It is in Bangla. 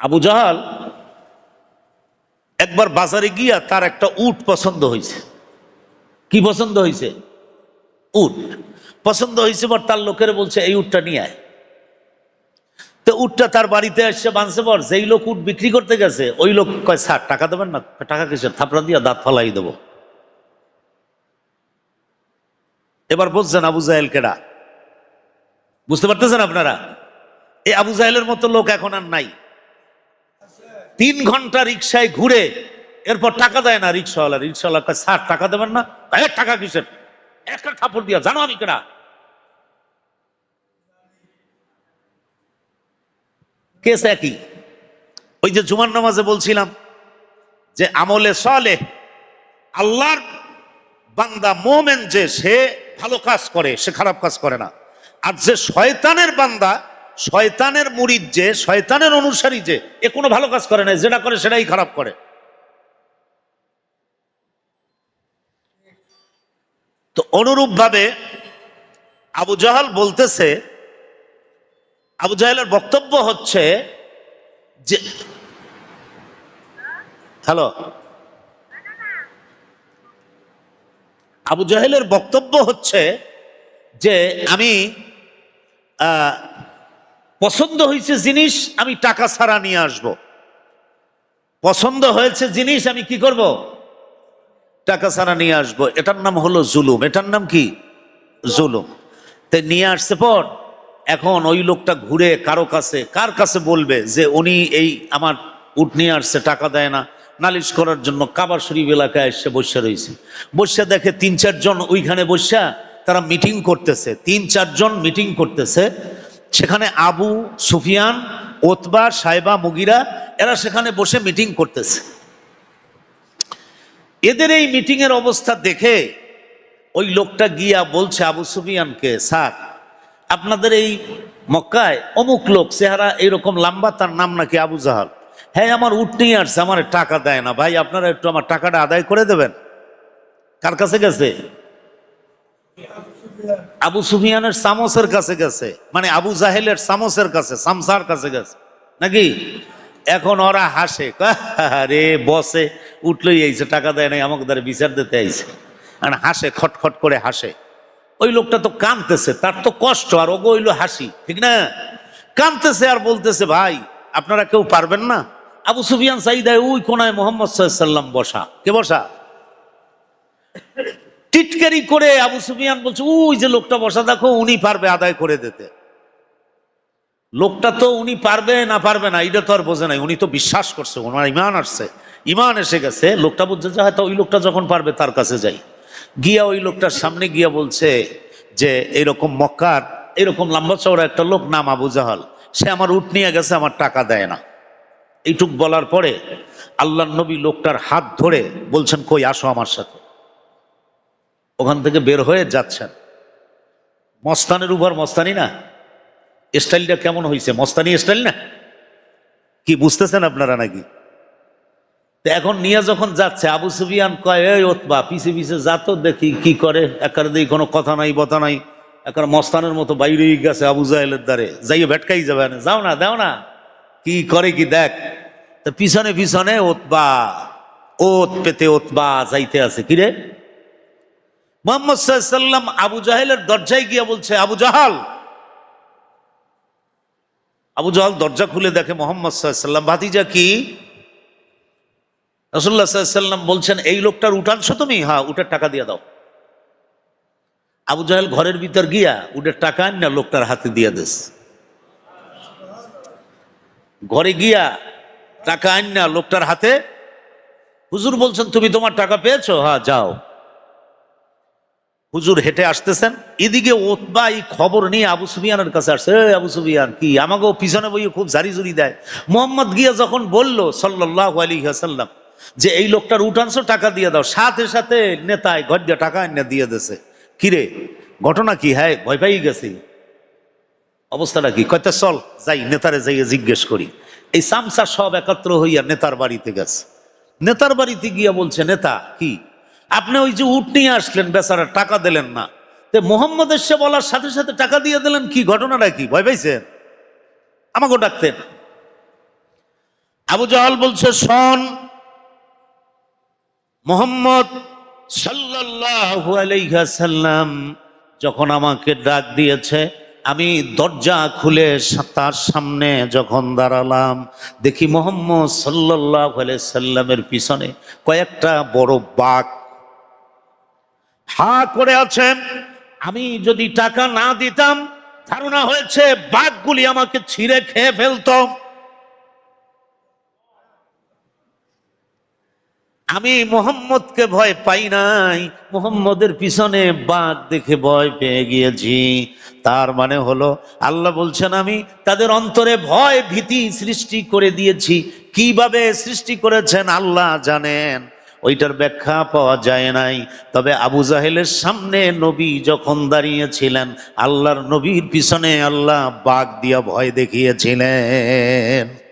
আবু জাহাল একবার বাজারে গিয়া তার একটা উট পছন্দ হয়েছে। কি পছন্দ হয়েছে? উট। পছন্দ হয়েছে বর তার লোকের বলছে, এই উটটা নিয়ে আয়। তো উটটা তার বাড়িতে এসে বাঁধছে বর যেই লোক উট বিক্রি করতে গেছে, ওই লোক কয় স্যার টাকা দেবেন না, টাকা কিসের? থাপড়া দিয়া দাঁত ফালাই দেবো। এবার বুঝছেন আবু জাহেল কেডা? বুঝতে পারতেছেন আপনারা? এই আবু জাহেলের মতো লোক এখন আর নাই। তিন ঘণ্টা রিক্সায় ঘুরে এরপর টাকা দেয় না রিক্সাওয়ালা রিক্সাওয়ালা স্যার, টাকা দেবেন না? ভাইয়ের টাকা কিসের? একটা কাপড় দিয়া, জানো আমি কেডা? কেস একই। ওই যে জুমার নামাজে বলছিলাম যে, আমলে সলে আল্লাহর বান্দা মোমেন যে, সে ভালো কাজ করে, সে খারাপ কাজ করে না। আর যে শয়তানের বান্দা শয়তানের মুরিদ যে, শয়তানের অনুসারী যে, এ কোনো ভালো কাজ করে না যেটা করে সেটাই খারাপ করে। তো অনুরূপ ভাবে আবু জাহাল বলতেছে, আবু জাহেলের বক্তব্য হচ্ছে যে, হ্যালো, আবু জাহেলের বক্তব্য হচ্ছে যে, আমি পছন্দ হয়েছে জিনিস, আমি টাকা ছাড়া নিয়ে আসব। পছন্দ হয়েছে জিনিস, আমি কি করব? টাকা ছাড়া নিয়ে আসব। এটার নাম হলো জুলুম। এটার নাম কি? জুলুম। তো নিয়ে আসছে পর, এখন ওই লোকটা ঘুরে কারও কাছে, কার কাছে বলবে যে উনি এই আমার উট নিয়ে আসছে, টাকা দেয় না, নালিশ করার জন্য কাবার শরীফ এলাকায় এসে বসে রয়েছে। বসে দেখে তিন চারজন ওইখানে বসা, তারা মিটিং করতেছে। তিন চারজন মিটিং করতেছে। সেখানে আবু সুফিয়ান ওতবা সাহেবা মুগিরা, এরা সেখানে বসে মিটিং করতেছে। এদের এই মিটিং এর অবস্থা দেখে ওই লোকটা গিয়া বলছে আবু সুফিয়ানকে, স্যার, আপনাদের এই মক্কায় অমুক লোক, চেহারা এইরকম লম্বা, তার নাম নাকি আবু জাহাল। হ্যাঁ আমার উঠ নিয়ে আসছে, আমার টাকা দেয় না। ভাই, আপনারা একটু আমার টাকাটা আদায় করে দেবেন। কার কাছে গেছে? আবু সুফিয়ানের সামসের কাছে গেছে। মানে আবু জাহেলের সামসের কাছে, সামসার কাছে গেছে। নাকি? এখন ওরা হাসে আরে বসে, উঠলই আইছে টাকা দেয় নাই, আমাকে দ্বারা বিচার দিতে আইছে। আর হাসে, খটখট করে হাসে। ওই লোকটা তো কাঁদতেছে, তার তো কষ্ট, আর ওগো হইল হাসি, ঠিক না? কাঁদতেছে আর বলতেছে, ভাই, আপনারা কেউ পারবেন না? আবু সুফিয়ান সাইদায় ওই কোনায় মোহাম্মদ সাল্লাম বসা। কে বসা? টিটকারি করে আবু সুফিয়ান বলছে ওই যে লোকটা বসা, দেখো উনি পারবে আদায় করে দিতে। লোকটা তো উনি পারবে না পারবে না, এটা তো আর বোঝে নাই। উনি তো বিশ্বাস করছে, ওনার ইমান আসছে। ইমান এসে গেছে, লোকটা বুঝছে যে, হয়তো ওই লোকটা যখন পারবে তার কাছে যাই। গিয়া ওই লোকটার সামনে গিয়া বলছে যে, এরকম মক্কার, এরকম লম্বা চওড়া একটা লোক, নাম আবু জাহাল। সে আমার উঠ নিয়ে গেছে, আমার টাকা দেয় না। এইটুক বলার পরে আল্লাহ নবী লোকটার হাত ধরে বলছেন, কই, আসো আমার সাথে। ওখান থেকে বের হয়ে যাচ্ছেন। মস্তানের উপর মস্তানি না? স্টাইলটা কেমন হয়েছে মস্তানি স্টাইল না? কি বুঝতেছেন আপনারা নাকি? তো এখন নিয়ে যখন যাচ্ছে, আবু সুফিয়ান কয়, এই ওতবা পিছে পিছে যা তো দেখি, কি করে? একার দিকে কোনো কথা নাই বতা নাই। একার মস্তানের মতো বাইরেই গেছে আবু জাহেলের দ্বারে। যাইয়ে ভেটকাই যাবে না যাও না দাও না। কি করে কি দেখ। তো পিছনে পিছনে ওতবা ওত পেতে ওতবা যাইতে আছে। কিরে মোহাম্মদ সাল্লাম আবু জাহেলের দরজায় গিয়া বলছে, আবু জাহাল। আবু জাহাল দরজা খুলে দেখে মোহাম্মদ সাল্লাম ভাতিজা কি? রসুল্লাহ সাল্লাম বলছেন, এই লোকটার উঠানছো তুমি? হ্যাঁ উটের টাকা দিয়ে দাও। আবু জাহেল ঘরের ভিতর গিয়া উটের টাকা না লোকটার হাতে দিয়ে দিস। ঘরে গিয়া টাকা আন না লোকটার হাতে, হুজুর বলছেন, তুমি তোমার টাকা পেয়েছ? হ্যাঁ যাও। হুজুর হেঁটে আসতেছেন, এদিকে ওতবা এই খবর নিয়ে আবু সুফিয়ানের কাছে আসছে আবু সুফিয়ান, কি? আমাকেও পিছনে বইয়ে খুব জারি জুরি দেয়। মোহাম্মদ গিয়া যখন বলল সাল্লাহ আলী হাসাল্লাম যে এই লোকটার উঠানছো টাকা দিয়ে দাও, সাথে সাথে নেতায় ঘর দিয়ে টাকা এনে দিয়ে দিছে। কিরে, ঘটনা কি? হ্যাঁ ভয় পাই গেছি। অবস্থাটা কি? কয়টা চল, যাই, নেতারে যাইয়ে জিজ্ঞেস করি। এই সামসা সব একাত্র হইয়া নেতার বাড়িতে গেছে। নেতার বাড়িতে গিয়া বলছে, নেতা, কি? আপনি ওই যে উট নিয়ে আসলেন, বেচারা টাকা দিলেন না। তে মোহাম্মদ এসে বলার সাথে সাথে টাকা দিয়ে দিলেন, কি ঘটনাটা কি? ভয় পাইছেন? আমাকেও ডাকতেন। আবু জাহাল বলছে, শোন, মোহাম্মদ সাল্লাম যখন আমাকে ডাক দিয়েছে, আমি দরজা খুলে তার সামনে যখন দাঁড়ালাম, দেখি মোহাম্মদ আলাইহি সাল্লামের পিছনে কয়েকটা বড় বাঘ হা করে আছেন। আমি যদি টাকা না দিতাম, ধারণা হয়েছে বাঘগুলি আমাকে ছিঁড়ে খেয়ে ফেলতো। আমি মোহাম্মদকে ভয় পাই নাই। মোহাম্মদের পিছনে বাঘ দেখে ভয় পেয়ে গিয়েছি। তার মানে হলো, আল্লাহ বলছেন, আমি তাদের অন্তরে ভয় ভীতি সৃষ্টি করে দিয়েছি। কীভাবে সৃষ্টি করেছেন আল্লাহ জানেন। ওইটার ব্যাখ্যা পাওয়া যায় নাই। তবে আবু জাহেলের সামনে নবী যখন দাঁড়িয়েছিলেন, আল্লাহর নবীর পিছনে আল্লাহ বাঘ দিয়া ভয় দেখিয়েছিলেন।